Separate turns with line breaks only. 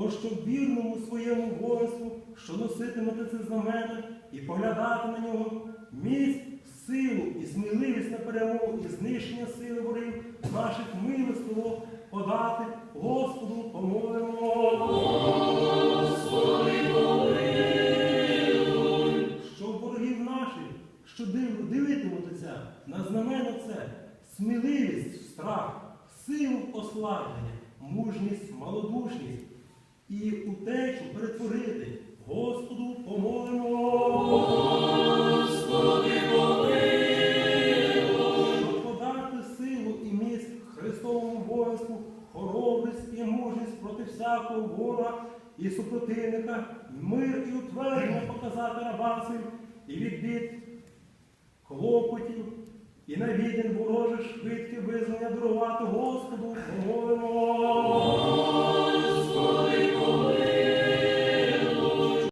О, щоб вірному своєму воїнству, що носитимете це знамена, і поглядати на нього, міць, силу і сміливість на перемогу і знищення сили ворів наших милостиво подати Господу помолимо. Щоб ворогів наших, що див, дивитимуться на знамено це, сміливість, страх, силу ослаблення, мужність, малодушність і утечу перетворити. Господу помолимо. Щоб подати силу і міць Христовому воїнству, хоробрість і мужність проти всякого ворога і супротивника, мир і утвердження показати рабам своїм і відбід клопотів, і на відень ворожих швидке визнання